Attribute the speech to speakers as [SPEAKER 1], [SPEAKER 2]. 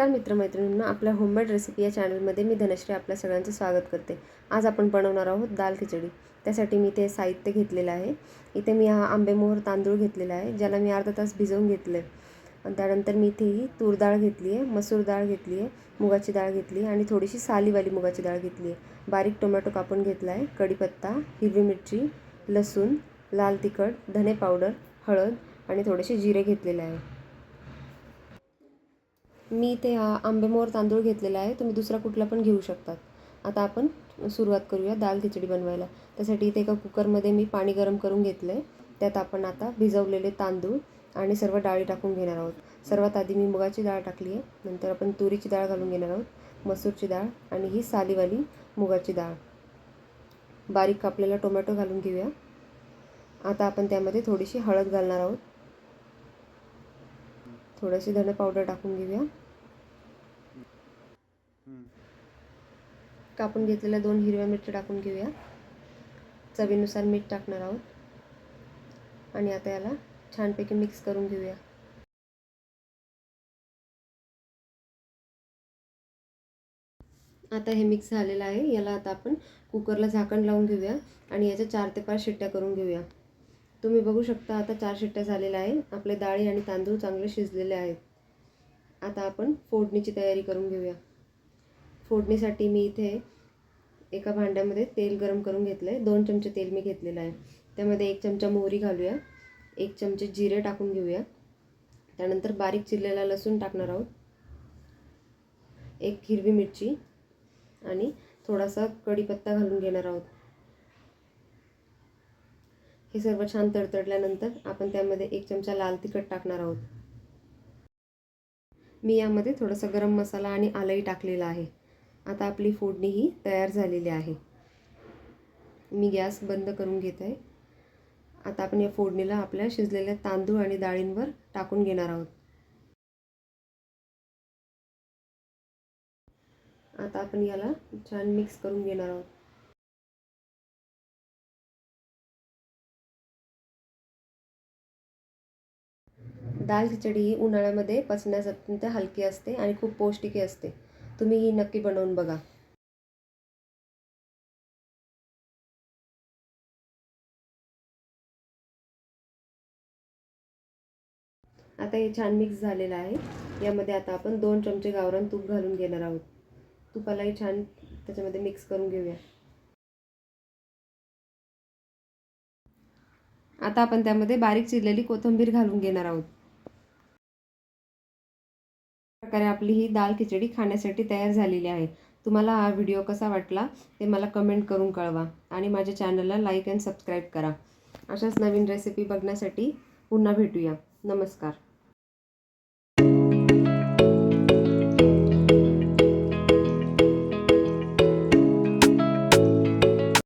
[SPEAKER 1] मित्रमैत्रिणींना आपल्या homemade recipe या चॅनलमध्ये मी धनश्री आपल्या सगळ्यांचं स्वागत करते. आज आपण बनवणार आहोत दाल खिचडी. त्यासाठी मी ते साहित्य घेतलेलं आहे. इथे मी हा आंबेमोहर तांदूळ घेतलेला आहे ज्याला मी अर्धा तास भिजवून घेतलं आहे आणि त्यानंतर मी इथे ही तूर डाळ घेतली आहे मसूर डाळ घेतली आहे मुगाची डाळ घेतली आणि थोडीशी सालीवाली मुगाची डाळ घेतली आहे. बारीक टोमॅटो कापून घेतला आहे कढीपत्ता हिरवी मिरची लसूण लाल तिखट धने पावडर हळद आणि थोडेसे जिरे घेतलेले आहे. मी इथे आंबेमोहर तांदूळ घेतलेला आहे तुम्ही दुसरा कुठला पण घेऊ शकतात. आता आपण सुरुवात करूया दाल खिचडी बनवायला. त्यासाठी इथे एका कुकरमध्ये मी पाणी गरम करून घेतलं आहे त्यात आपण आता भिजवलेले तांदूळ आणि सर्व डाळी टाकून घेणार आहोत. सर्वात आधी मी मुगाची डाळ टाकली आहे. नंतर आपण तुरीची डाळ घालून घेणार आहोत मसूरची डाळ आणि ही सालीवाली मुगाची डाळ. बारीक कापलेला टोमॅटो घालून घेऊया. आता आपण त्यामध्ये थोडीशी हळद घालणार आहोत. थोडीशी धणे पावडर टाकून घेऊया. कापून घेतलेल्या दोन हिरव्या मिरच्या टाकून घेऊया. चवीनुसार मीठ टाकणार आहोत. आणि आता याला छानपैकी मिक्स करून घेऊया. आता हे मिक्स झालेलं आहे. याला आता आपण कुकरला झाकण लावून घेऊया. आणि याच्या चार ते पाच शिट्ट्या करून घेऊया. तुम्ही बघू शकता आता चार शिट्ट्या झालेल्या आहे आपले डाळी आणि तांदूळ चांगले शिजलेले आहेत. आता आपण फोडणीची तयारी करून घेऊया. फोडणीसाठी मी इथे एका भांड्यामध्ये तेल गरम करून घेतलं आहे दोन चमचे तेल मी घेतलेलं आहे. त्यामध्ये एक चमचा मोहरी घालूया. एक चमचे जिरे टाकून घेऊया. त्यानंतर बारीक चिरलेला लसूण टाकणार आहोत. एक हिरवी मिरची आणि थोडासा कढीपत्ता घालून घेणार आहोत. हे सर्व छान तडतडल्यानंतर आपण त्यामध्ये एक चमचा लाल तिखट टाकणार आहोत. मी यामध्ये थोडासा गरम मसाला आणि आलंही टाकलेला आहे. आता आपली फोडणी ही तयार झालेली आहे. मी गॅस बंद करून घेत. आहे आता आपण या फोडणीला आपल्या शिजलेल्या तांदूळ आणि डाळींवर टाकून घेणार आहोत. आता आपण याला छान मिक्स करून घेणार आहोत. दाल खिचडी ही उन्हाळ्यामध्ये पचण्यास अत्यंत हलकी असते आणि खूप पौष्टिकही असते. तुम्ही ही नक्की बनवून बघा. आता हे छान मिक्स झालेलं आहे. यामध्ये आता आपण दोन चमचे गावरान तूप घालून घेणार आहोत. तुपालाही छान त्याच्यामध्ये मिक्स करून घेऊया. आता आपण त्यामध्ये बारीक चिरलेली कोथिंबीर घालून घेणार आहोत. प्रकारे आपली ही दाल खिचडी खाण्यासाठी तयार झालेली आहे. तुम्हाला हा व्हिडिओ कसा वाटला ते मला कमेंट करून कळवा आणि माझ्या चॅनलला लाईक अँड सबस्क्राईब करा. अशाच नवीन रेसिपी बघण्यासाठी पुन्हा भेटूया. नमस्कार.